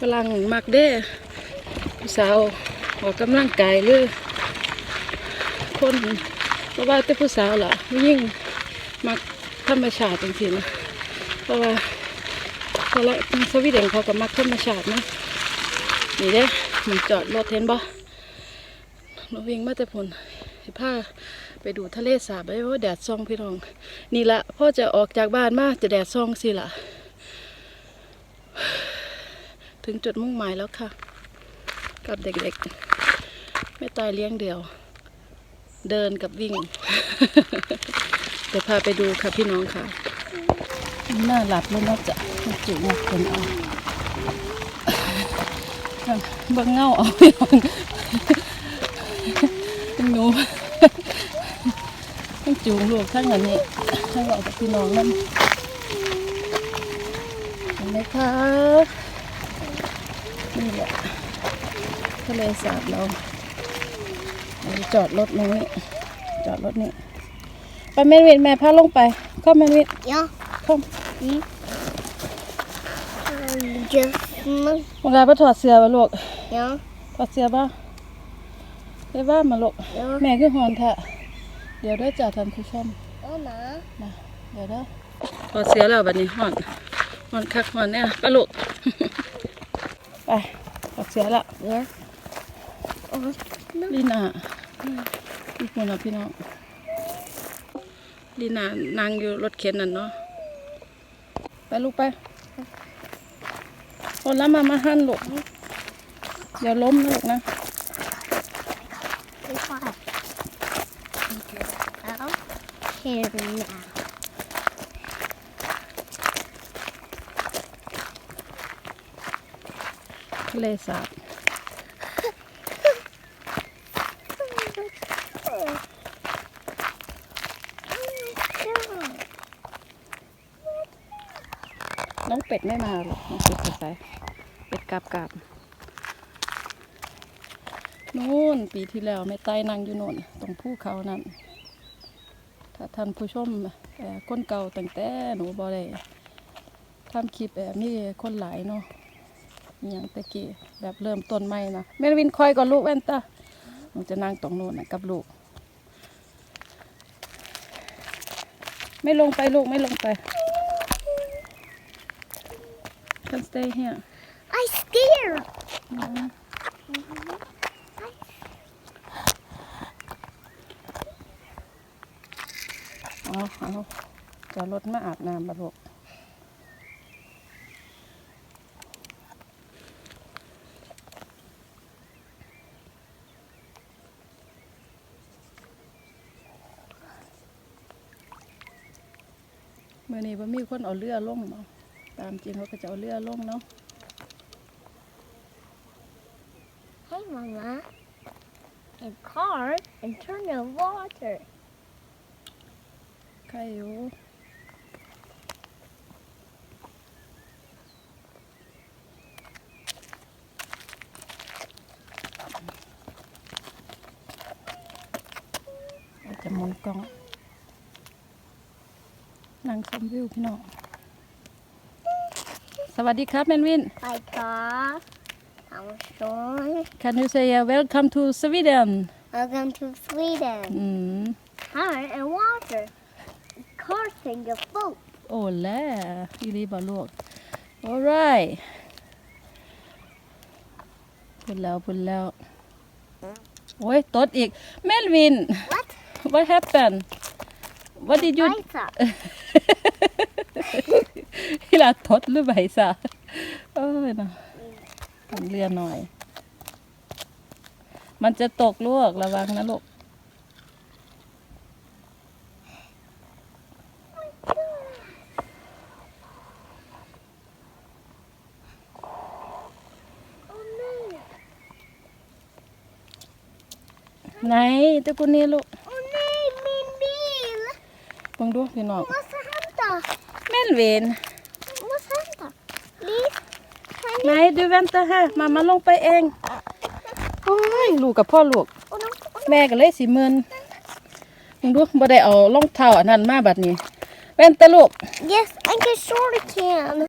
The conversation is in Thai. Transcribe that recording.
กำลังมักเด้ผู้สาวออกกำลังกายหรือคนเพราะว่าแต่ผู้สาวล่ะยิ่งมักธรรมชาติจริงๆนะเพราะว่าเพราะละสวีเดนเขาก็มักธรรมชาตินะนี่เด้มันจอดรถเห็นบ่เราวิ่งมาแต่ผลสิพาไปดูทะเลสาบไปว่าแดดส่องพี่น้อง นี่ละพ่อจะออกจากบ้านมาจะแดดส่องสิล่ะ ถึงจุดมุ่งหมายแล้วค่ะ กับเด็กๆ ไม่ตายเลี้ยงเดี่ยว เดินกับวิ่ง เดี๋ยวพาไปดูค่ะพี่น้องค่ะ น่าหลับแล้วน่าจะจุกคนเอาเบิ่งเงาเอาพี่น้องหนูทั้งจูงลูกทั้งอันนี้ทั้งเอากับพี่น้องนั่นเห็นไหมคะ นี่แหละทะเลสาบเราเราจอดรถตรงนี้ จอดรถนี่ไปแม่วินแม่พาลงไป เข้าแม่วิน Ja. เข้า Just nu. มึงไงไปถอดเสื้อวะลูก Ja. ถอดเสื้อป่ะได้ว่ามาลูก Ja. แม่คือหอนแทะเดี๋ยวด้วยจ้าท่านผู้ชม Anna. นะเดี๋ยวเด้อถอดเสื้อแล้วบัดนี้หอนหอนคักหอนเนี่ยไปลูก ไปถอดเสื้อแล้ว Ja. Och ลีน่าอีกคนละพี่น้องลีน่านางอยู่รถเข็นนั่นเนาะไปลูกไปคนละมามาหั่นลูกเดี๋ยวล้มนะลูกนะ det är skönt. Ja. Here now. ทะเลสาบน้องเป็ดไม่มาหรอกน้องเป็ดจะไปเป็ดกาบกาบนู่นปีที่แล้วไม่ไต้นั่งอยู่โน่นตรงภูเขานั่นถ้าท่านผู้ชมเอ่อคนเก่าตั้งแต่หนูบอได้ทำคลิปแบบมีคนหลายเนาะ อหย่างตะกี้แบบเริ่มต้นใหม่นะแม่วินคอยก่อนลูกแว่นตาหนูจะนั่งตรงโน้นนะกับลูก ไม่ลงไปลูกไม่ลงไป can stay here I scared. เอาเอาจะรถมาอาบน้ำบะลูก มื่อนี้บ่มีคนเอาเรือลงเนาะตามจริงเขาก็จะเอาเรือลงเนาะ Hey, Mama. A car and turn the water. ใครอยู่เราจะหมุนกล้อง นั่งชมวิวพี่น้อง สวัสดีครับแมนวิน Hi, car. I'm Sean. Can you say uh, welcome to Sweden Welcome to Sweden. อืม Car and water. Car and a boat. โอ้แล่อีรีบอลูก alright พูดแล้วพูดแล้ว โอ้ยตดอีก แมนวิน What? what happened what did you Lights up. ฮิลาทดหรือใบสาเอ้ยนะทำเรือหน่อย มันจะตกลูกระวังนะลูก ไหนเจ้ากุนี่ลูก บังดูพี่น้อง Måste hämta. แม่นเวน Måste hämta. Please. Kan ไหนดูแวนเตอร์ฮะมามาลงไปเองโอ้ยลูกกับพ่อลูก Och de, och แม่ก็เลยสิเมินมึงดูบ่ได้เอารองเท้าอันนั้นมาบัดนี้แว่นตาลูก Yes, I can sure can.